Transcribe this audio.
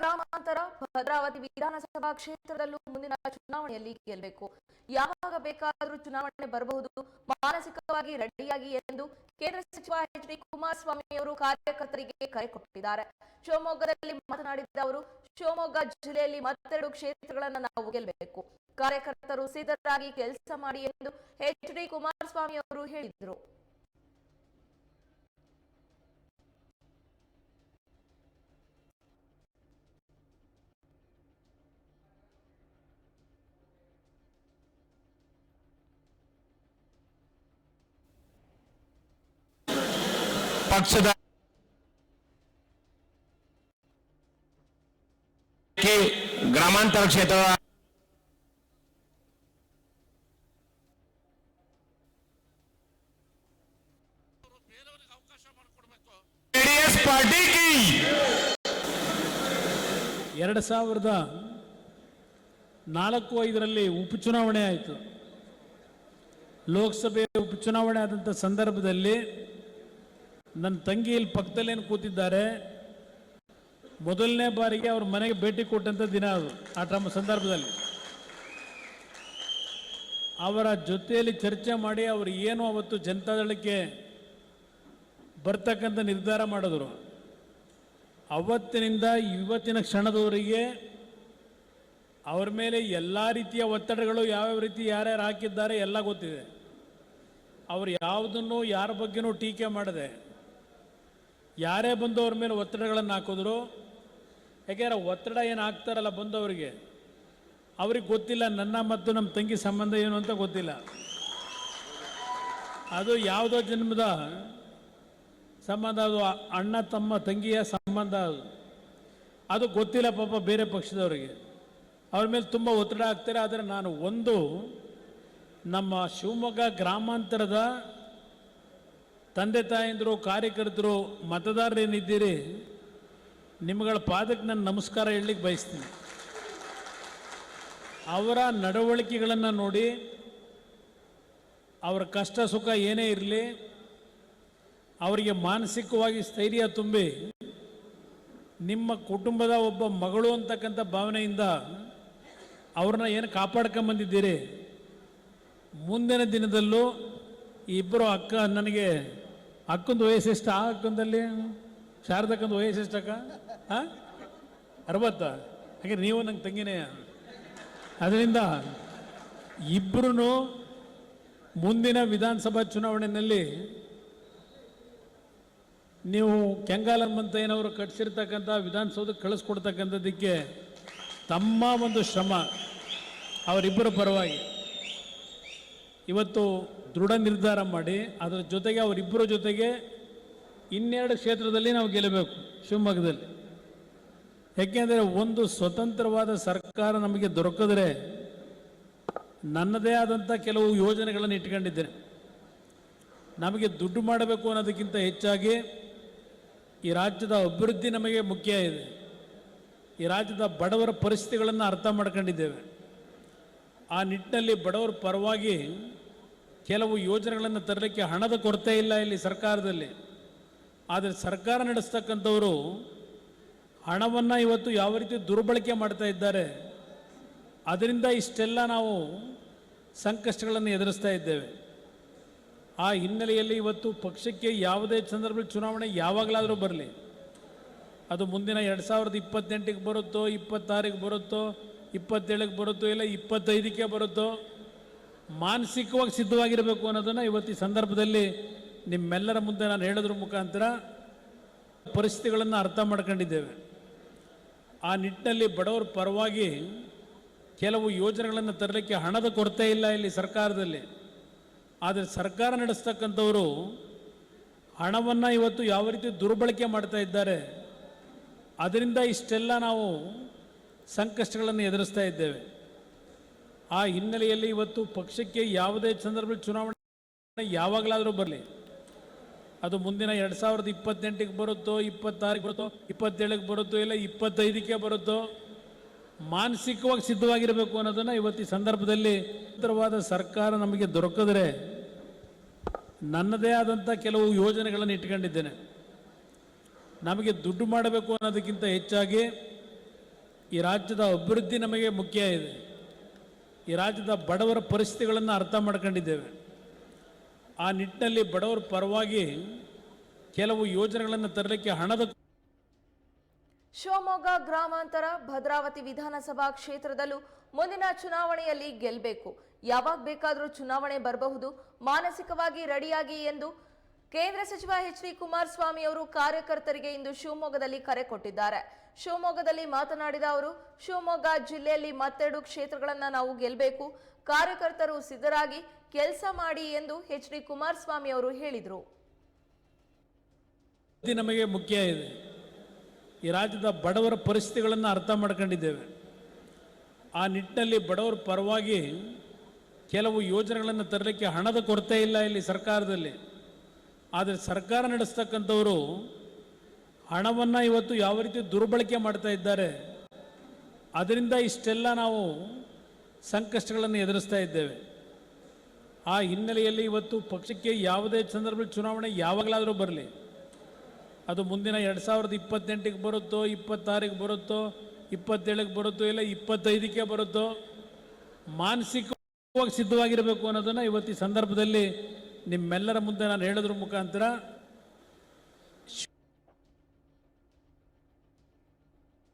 ಗ್ರಾಮಾಂತರ ಭದ್ರಾವತಿ ವಿಧಾನಸಭಾ ಕ್ಷೇತ್ರದಲ್ಲೂ ಮುಂದಿನ ಚುನಾವಣೆಯಲ್ಲಿ ಗೆಲ್ಲಬೇಕು. ಯಾವಾಗ ಬೇಕಾದರೂ ಚುನಾವಣೆ ಬರಬಹುದು. ಮಾನಸಿಕವಾಗಿ ರೆಡಿಯಾಗಿ ಎಂದು ಕೇಂದ್ರ ಸಚಿವ ಎಚ್ ಡಿ ಕುಮಾರಸ್ವಾಮಿ ಅವರು ಕಾರ್ಯಕರ್ತರಿಗೆ ಕರೆ ಕೊಟ್ಟಿದ್ದಾರೆ. ಶಿವಮೊಗ್ಗದಲ್ಲಿ ಮಾತನಾಡಿದ ಅವರು, ಶಿವಮೊಗ್ಗ ಜಿಲ್ಲೆಯಲ್ಲಿ ಮತ್ತೆರಡು ಕ್ಷೇತ್ರಗಳನ್ನ ನಾವು ಗೆಲ್ಲಬೇಕು. ಕಾರ್ಯಕರ್ತರು ಸಿದ್ಧರಾಗಿ ಕೆಲಸ ಮಾಡಿ ಎಂದು ಎಚ್ ಡಿ ಕುಮಾರಸ್ವಾಮಿ ಅವರು ಹೇಳಿದರು. ಪಕ್ಷದ ಗ್ರಾಮಾಂತರ ಕ್ಷೇತ್ರ ಎರಡು ಸಾವಿರದ ನಾಲ್ಕು ಐದರಲ್ಲಿ ಉಪಚುನಾವಣೆ ಆಯಿತು. ಲೋಕಸಭೆ ಉಪಚುನಾವಣೆ ಆದಂಥ ಸಂದರ್ಭದಲ್ಲಿ ನನ್ನ ತಂಗಿ ಇಲ್ಲಿ ಪಕ್ಕದಲ್ಲೇನು ಕೂತಿದ್ದಾರೆ, ಮೊದಲನೇ ಬಾರಿಗೆ ಅವ್ರ ಮನೆಗೆ ಭೇಟಿ ಕೊಟ್ಟಂಥ ದಿನ ಅದು, ಆ ಟೈಮ್ ಸಂದರ್ಭದಲ್ಲಿ. ಅವರ ಜೊತೆಯಲ್ಲಿ ಚರ್ಚೆ ಮಾಡಿ ಅವರು ಏನು ಅವತ್ತು ಜನತಾದಳಕ್ಕೆ ಬರ್ತಕ್ಕಂಥ ನಿರ್ಧಾರ ಮಾಡಿದ್ರು. ಅವತ್ತಿನಿಂದ ಇವತ್ತಿನ ಕ್ಷಣದವರೆಗೆ ಅವ್ರ ಮೇಲೆ ಎಲ್ಲ ರೀತಿಯ ಒತ್ತಡಗಳು ಯಾವ್ಯಾವ ರೀತಿ ಯಾರ್ಯಾರು ಹಾಕಿದ್ದಾರೆ ಎಲ್ಲ ಗೊತ್ತಿದೆ. ಅವ್ರು ಯಾವುದನ್ನು ಯಾರ ಬಗ್ಗೆನೂ ಟೀಕೆ ಮಾಡದೆ ಯಾರೇ ಬಂದು ಮೇಲೆ ಒತ್ತಡಗಳನ್ನು ಹಾಕಿದ್ರು ಯಾಕೆಂದ್ರೆ ಒತ್ತಡ ಏನು ಹಾಕ್ತಾರಲ್ಲ ಬಂದವರಿಗೆ? ಅವ್ರಿಗೆ ಗೊತ್ತಿಲ್ಲ, ನನ್ನ ಮತ್ತು ನಮ್ಮ ತಂಗಿ ಸಂಬಂಧ ಏನು ಅಂತ ಗೊತ್ತಿಲ್ಲ. ಅದು ಯಾವುದೋ ಜನ್ಮದ ಸಂಬಂಧ, ಅದು ಅಣ್ಣ, ತಮ್ಮ, ತಂಗಿಯ ಸಂಬಂಧ ಅದು. ಅದು ಗೊತ್ತಿಲ್ಲ ಪಾಪ ಬೇರೆ ಪಕ್ಷದವರಿಗೆ. ಅವ್ರ ಮೇಲೆ ತುಂಬ ಒತ್ತಡ ಆಗ್ತಾರೆ ಆದರೆ ನಾನು ಒಂದು ನಮ್ಮ ಶಿವಮೊಗ್ಗ ಗ್ರಾಮಾಂತರದ ತಂದೆ ತಾಯಂದರು ಕಾರ್ಯಕರ್ತರು ಮತದಾರರೇನಿದ್ದೀರಿ, ನಿಮ್ಗಳ ಪಾದಕ್ಕೆ ನಾನು ನಮಸ್ಕಾರ ಹೇಳಲಿಕ್ಕೆ ಬಯಸ್ತೀನಿ. ಅವರ ನಡವಳಿಕೆಗಳನ್ನು ನೋಡಿ, ಅವರ ಕಷ್ಟ ಸುಖ ಏನೇ ಇರಲಿ, ಅವರಿಗೆ ಮಾನಸಿಕವಾಗಿ ಸ್ಥೈರ್ಯ ತುಂಬಿ, ನಿಮ್ಮ ಕುಟುಂಬದ ಒಬ್ಬ ಮಗಳು ಅಂತಕ್ಕಂಥ ಭಾವನೆಯಿಂದ ಅವ್ರನ್ನ ಏನು ಕಾಪಾಡ್ಕೊಂಬಂದಿದ್ದೀರಿ ಮುಂದಿನ ದಿನದಲ್ಲೂ ಇಬ್ಬರು ಅಕ್ಕ ನನಗೆ ಅಕ್ಕಂದು ವಯಸ್ಸೆಷ್ಟು? ಆ ಅಕ್ಕಂದಲ್ಲಿ? ಶಾರದಕ್ಕಂದು ವಯಸ್ಸೆಷ್ಟಕ್ಕ? ಹಾಂ ಅರವತ್ತ? ಹಾಗೆ ನೀವು ನಂಗೆ ತಂಗಿನೇ. ಅದರಿಂದ ಇಬ್ಬರೂ ಮುಂದಿನ ವಿಧಾನಸಭಾ ಚುನಾವಣೆಯಲ್ಲಿ ನೀವು ಕೆಂಗಾಲಮ್ಮಂತಯ್ಯನವರು ಕಟ್ಟಿಸಿರ್ತಕ್ಕಂಥ ವಿಧಾನಸೌಧಕ್ಕೆ ಕಳಿಸ್ಕೊಡ್ತಕ್ಕಂಥದ್ದಕ್ಕೆ ತಮ್ಮ ಒಂದು ಶ್ರಮ, ಅವರಿಬ್ಬರ ಪರವಾಗಿ. ಇವತ್ತು ದೃಢ ನಿರ್ಧಾರ ಮಾಡಿ, ಅದರ ಜೊತೆಗೆ ಅವರಿಬ್ಬರ ಜೊತೆಗೆ ಇನ್ನೆರಡು ಕ್ಷೇತ್ರದಲ್ಲಿ ನಾವು ಗೆಲ್ಲಬೇಕು, ಶಿವಮೊಗ್ಗದಲ್ಲಿ. ಯಾಕೆಂದರೆ ಒಂದು ಸ್ವತಂತ್ರವಾದ ಸರ್ಕಾರ ನಮಗೆ ದೊರಕಿದ್ರೆ ನನ್ನದೇ ಆದಂಥ ಕೆಲವು ಯೋಜನೆಗಳನ್ನು ಇಟ್ಕೊಂಡಿದ್ದೇನೆ. ನಮಗೆ ದುಡ್ಡು ಮಾಡಬೇಕು ಅನ್ನೋದಕ್ಕಿಂತ ಹೆಚ್ಚಾಗಿ ಈ ರಾಜ್ಯದ ಅಭಿವೃದ್ಧಿ ನಮಗೆ ಮುಖ್ಯ ಇದೆ. ಈ ರಾಜ್ಯದ ಬಡವರ ಪರಿಸ್ಥಿತಿಗಳನ್ನು ಅರ್ಥ ಮಾಡ್ಕೊಂಡಿದ್ದೇವೆ. ಆ ನಿಟ್ಟಿನಲ್ಲಿ ಬಡವರ ಪರವಾಗಿ ಕೆಲವು ಯೋಜನೆಗಳನ್ನು ತರಲಿಕ್ಕೆ ಹಣದ ಕೊರತೆ ಇಲ್ಲ ಇಲ್ಲಿ ಸರ್ಕಾರದಲ್ಲಿ. ಆದರೆ ಸರ್ಕಾರ ನಡೆಸ್ತಕ್ಕಂಥವರು ಹಣವನ್ನು ಇವತ್ತು ಯಾವ ರೀತಿ ದುರ್ಬಳಕೆ ಮಾಡ್ತಾ ಇದ್ದಾರೆ, ಅದರಿಂದ ಇಷ್ಟೆಲ್ಲ ನಾವು ಸಂಕಷ್ಟಗಳನ್ನು ಎದುರಿಸ್ತಾ ಇದ್ದೇವೆ. ಆ ಹಿನ್ನೆಲೆಯಲ್ಲಿ ಇವತ್ತು ಪಕ್ಷಕ್ಕೆ ಯಾವುದೇ ಸಂದರ್ಭದಲ್ಲಿ ಚುನಾವಣೆ ಯಾವಾಗಲಾದರೂ ಬರಲಿ. ಅದು ಮುಂದಿನ ಎರಡು ಸಾವಿರದ ಇಪ್ಪತ್ತೆಂಟಿಗೆ ಬರುತ್ತೋ ಇಪ್ಪತ್ತಾರಿಗೆ ಬರುತ್ತೋ, ಇಪ್ಪತ್ತೇಳಕ್ಕೆ ಬರುತ್ತೋ, ಇಲ್ಲ ಇಪ್ಪತ್ತೈದಕ್ಕೆ ಬರುತ್ತೋ ಮಾನಸಿಕವಾಗಿ ಸಿದ್ಧವಾಗಿರಬೇಕು ಅನ್ನೋದನ್ನು ಇವತ್ತು ಸಂದರ್ಭದಲ್ಲಿ ನಿಮ್ಮೆಲ್ಲರ ಮುಂದೆ ನಾನು ಹೇಳೋದ್ರ ಮುಖಾಂತರ ಪರಿಸ್ಥಿತಿಗಳನ್ನು ಅರ್ಥ ಮಾಡ್ಕೊಂಡಿದ್ದೇವೆ. ಆ ನಿಟ್ಟಿನಲ್ಲಿ ಬಡವರ ಪರವಾಗಿ ಕೆಲವು ಯೋಜನೆಗಳನ್ನು ತರಲಿಕ್ಕೆ ಹಣದ ಕೊರತೆ ಇಲ್ಲ ಇಲ್ಲಿ ಸರ್ಕಾರದಲ್ಲಿ. ಆದರೆ ಸರ್ಕಾರ ನಡೆಸ್ತಕ್ಕಂಥವರು ಹಣವನ್ನು ಇವತ್ತು ಯಾವ ರೀತಿ ದುರ್ಬಳಕೆ ಮಾಡ್ತಾ ಇದ್ದಾರೆ, ಅದರಿಂದ ಇಷ್ಟೆಲ್ಲ ನಾವು ಸಂಕಷ್ಟಗಳನ್ನು ಎದುರಿಸ್ತಾ ಇದ್ದೇವೆ. ಆ ಹಿನ್ನೆಲೆಯಲ್ಲಿ ಇವತ್ತು ಪಕ್ಷಕ್ಕೆ ಯಾವುದೇ ಸಂದರ್ಭದಲ್ಲಿ ಚುನಾವಣೆ ಯಾವಾಗಲಾದರೂ ಬರಲಿ. ಅದು ಮುಂದಿನ ಎರಡು ಸಾವಿರದ ಇಪ್ಪತ್ತೆಂಟಿಗೆ ಬರುತ್ತೋ ಇಪ್ಪತ್ತಾರಿಗೆ ಬರುತ್ತೋ, ಇಪ್ಪತ್ತೇಳಕ್ಕೆ ಬರುತ್ತೋ, ಇಲ್ಲ ಇಪ್ಪತ್ತೈದಕ್ಕೆ ಬರುತ್ತೋ, ಮಾನಸಿಕವಾಗಿ ಸಿದ್ಧವಾಗಿರಬೇಕು ಅನ್ನೋದನ್ನು ಇವತ್ತು ಸಂದರ್ಭದಲ್ಲಿ ಉತ್ತರವಾದ ಸರ್ಕಾರ ನಮಗೆ ದೊರಕಿದ್ರೆ ನನ್ನದೇ ಆದಂಥ ಕೆಲವು ಯೋಜನೆಗಳನ್ನು ಇಟ್ಕೊಂಡಿದ್ದೇನೆ. ನಮಗೆ ದುಡ್ಡು ಮಾಡಬೇಕು ಅನ್ನೋದಕ್ಕಿಂತ ಹೆಚ್ಚಾಗಿ ಈ ರಾಜ್ಯದ ಅಭಿವೃದ್ಧಿ ನಮಗೆ ಮುಖ್ಯ ಇದೆ. ಈ ರಾಜ್ಯದ ಬಡವರ ಪರಿಸ್ಥಿತಿಗಳನ್ನು ಅರ್ಥ ಮಾಡ್ಕೊಂಡಿದ್ದೇವೆ. ಆ ನಿಟ್ಟಿನಲ್ಲಿ ಬಡವರ ಪರವಾಗಿ ಕೆಲವು ಯೋಜನೆಗಳನ್ನು ತರಲಿಕ್ಕೆ ಹಣದ ಶಿವಮೊಗ್ಗ ಗ್ರಾಮಾಂತರ ಭದ್ರಾವತಿ ವಿಧಾನಸಭಾ ಕ್ಷೇತ್ರದಲ್ಲೂ ಮುಂದಿನ ಚುನಾವಣೆಯಲ್ಲಿ ಗೆಲ್ಲಬೇಕು ಯಾವಾಗ ಬೇಕಾದರೂ ಚುನಾವಣೆ ಬರಬಹುದು, ಮಾನಸಿಕವಾಗಿ ರೆಡಿಯಾಗಿ ಎಂದು ಕೇಂದ್ರ ಸಚಿವ ಎಚ್ ಡಿ ಕುಮಾರಸ್ವಾಮಿ ಅವರು ಕಾರ್ಯಕರ್ತರಿಗೆ ಇಂದು ಶಿವಮೊಗ್ಗದಲ್ಲಿ ಕರೆ ಕೊಟ್ಟಿದ್ದಾರೆ. ಶಿವಮೊಗ್ಗದಲ್ಲಿ ಮಾತನಾಡಿದ ಅವರು, ಶಿವಮೊಗ್ಗ ಜಿಲ್ಲೆಯಲ್ಲಿ ಮತ್ತೆರಡು ಕ್ಷೇತ್ರಗಳನ್ನು ನಾವು ಗೆಲ್ಲಬೇಕು ಕಾರ್ಯಕರ್ತರು ಸಿದ್ಧರಾಗಿ ಕೆಲಸ ಮಾಡಿ ಎಂದು ಎಚ್ ಡಿ ಕುಮಾರಸ್ವಾಮಿ ಅವರು ಹೇಳಿದರು. ನಮಗೆ ಮುಖ್ಯ ಇದೆ. ಈ ರಾಜ್ಯದ ಬಡವರ ಪರಿಸ್ಥಿತಿಗಳನ್ನು ಅರ್ಥ ಮಾಡ್ಕೊಂಡಿದ್ದೇವೆ. ಆ ನಿಟ್ಟಿನಲ್ಲಿ ಬಡವರ ಪರವಾಗಿ ಕೆಲವು ಯೋಜನೆಗಳನ್ನು ತರಲಿಕ್ಕೆ ಹಣದ ಕೊರತೆ ಇಲ್ಲ ಇಲ್ಲಿ ಸರ್ಕಾರದಲ್ಲಿ. ಆದರೆ ಸರ್ಕಾರ ನಡೆಸ್ತಕ್ಕಂಥವರು ಹಣವನ್ನು ಇವತ್ತು ಯಾವ ರೀತಿ ದುರ್ಬಳಕೆ ಮಾಡ್ತಾ ಇದ್ದಾರೆ, ಅದರಿಂದ ಇಷ್ಟೆಲ್ಲ ನಾವು ಸಂಕಷ್ಟಗಳನ್ನು ಎದುರಿಸ್ತಾ ಇದ್ದೇವೆ. ಆ ಹಿನ್ನೆಲೆಯಲ್ಲಿ ಇವತ್ತು ಪಕ್ಷಕ್ಕೆ ಯಾವುದೇ ಸಂದರ್ಭದಲ್ಲಿ ಚುನಾವಣೆ ಯಾವಾಗಲಾದರೂ ಬರಲಿ. ಅದು ಮುಂದಿನ ಎರಡು ಸಾವಿರದ ಇಪ್ಪತ್ತೆಂಟಿಗೆ ಬರುತ್ತೋ ಇಪ್ಪತ್ತಾರಿಗೆ ಬರುತ್ತೋ, ಇಪ್ಪತ್ತೇಳಕ್ಕೆ ಬರುತ್ತೋ, ಇಲ್ಲ ಇಪ್ಪತ್ತೈದಕ್ಕೆ ಬರುತ್ತೋ, ಮಾನಸಿಕವಾಗಿ ಸಿದ್ಧವಾಗಿರಬೇಕು ಅನ್ನೋದನ್ನು ಇವತ್ತು ಸಂದರ್ಭದಲ್ಲಿ ನಿಮ್ಮೆಲ್ಲರ ಮುಂದೆ ನಾನು ಹೇಳೋದ್ರ ಮುಖಾಂತರ